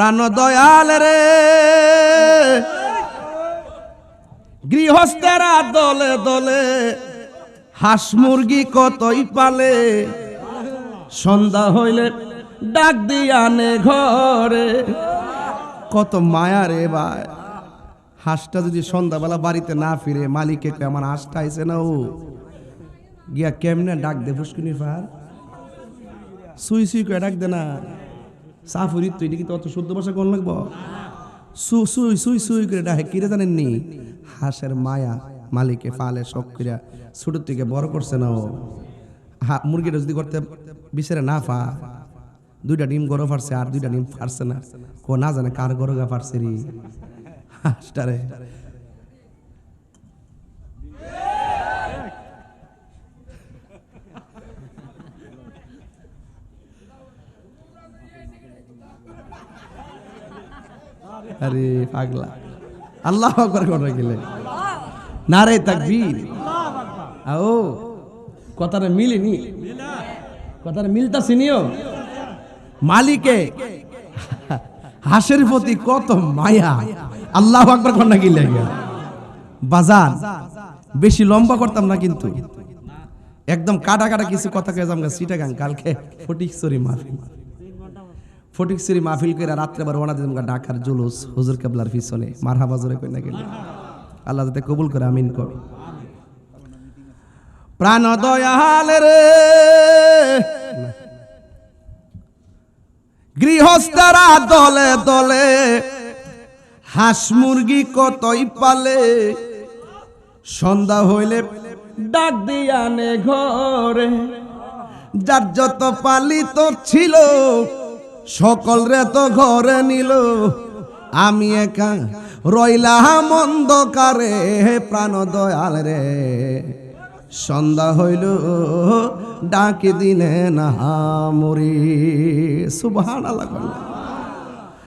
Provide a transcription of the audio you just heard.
প্রাণ দয়াল রে। গৃহস্থেরা দলে দলে হাঁস মুরগি কতই পালে? সন্ধ্যা হইলে ডাক দিয়ানে ঘরে। কত মায়া রে ভাই। হাঁসটা যদি সন্ধ্যাবেলা বাড়িতে না ফিরে মালিকে কয়, আমার হাঁসটা আইছে না ও। গিয়া কেমনে ডাক দে ফুসকুনি ফার? সুই সুই করে ডাক দে না। সাফুরি, তুই নাকি তো অত শুদ্ধ ভাষা কোন লাগবো? সু সুই সুই সুই করে ডাহে কিরে জানেন নি হাঁসের মায়া মালিকে ফালে শখ করিয়া ছোট থেকে বড় করছে না ও। হা, মুরগিটা যদি করতে বিচারে না ফা, দুইটা ডিম গরো ফারছে আর দুইটা ডিম ফারছে না। কো না জানে কার গরগা ফারছে রে। হাঁসটারে আরে পাগলা। আল্লাহ আকবার করে গেলে নারে তাকবীর। আও, কথাটা মিলেনি। কথাটা মিলতাছি নিও। মালিকে, হাসের প্রতি কত মায়া। আল্লাহ আকবার কন্যা লাগে বাজার, বেশি লম্বা করতাম না কিন্তু। একদম কাটা কাটা কিছু কথা কে জামগা সিটা গান কালকে ফটিকছড়ি মাহফিল। ফটিকছড়ি মাহফিল করে রাত্রে বার ওনা দিলাম ঢাকার জুলুস। হুজুর কেবলার পিছনে। মারহাবা কই না গেলে আল্লাহ যাতে কবুল করে, আমিন কর। প্রাণ দয়াল রে। গৃহস্থরা দলে দলে হাঁস মুরগি কতই পালে? সন্ধ্যা হইলে ডাক দিয়ানে ঘরে। যার যত পালিত ছিল সকল রে তো ঘরে নিল। আমি একা রইলা মন্দকারে প্রাণ দয়াল রে। সন্ধ্যা হইল, ডাকি দিনে না মরি সুবহান আল্লাহ